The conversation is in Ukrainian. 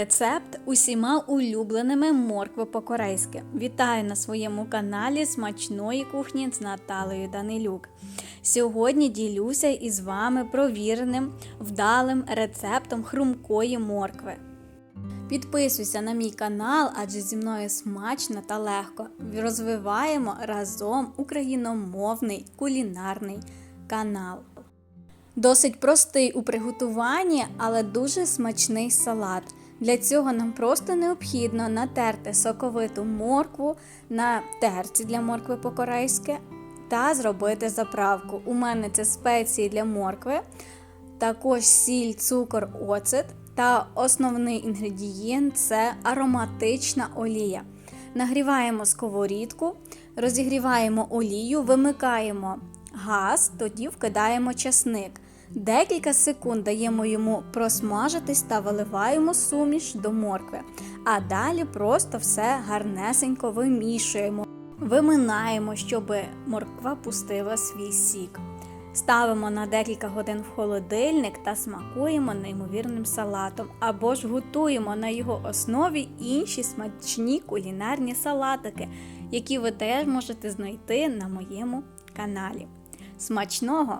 Рецепт усіма улюбленими моркви по-корейськи. Вітаю на своєму каналі смачної кухні з Наталею Данилюк. Сьогодні ділюся із вами провіреним вдалим рецептом хрумкої моркви. Підписуйся на мій канал, адже зі мною смачно та легко. Розвиваємо разом україномовний кулінарний канал. Досить простий у приготуванні, але дуже смачний салат. Для цього нам просто необхідно натерти соковиту моркву на терці для моркви по-корейськи та зробити заправку. У мене це спеції для моркви, також сіль, цукор, оцет та основний інгредієнт це ароматична олія. Нагріваємо сковорідку, розігріваємо олію, вимикаємо газ, тоді вкидаємо часник. Декілька секунд даємо йому просмажитись та виливаємо суміш до моркви. А далі просто все гарнесенько вимішуємо. Виминаємо, щоб морква пустила свій сік. Ставимо на декілька годин в холодильник та смакуємо неймовірним салатом, або ж готуємо на його основі інші смачні кулінарні салатики, які ви теж можете знайти на моєму каналі. Смачного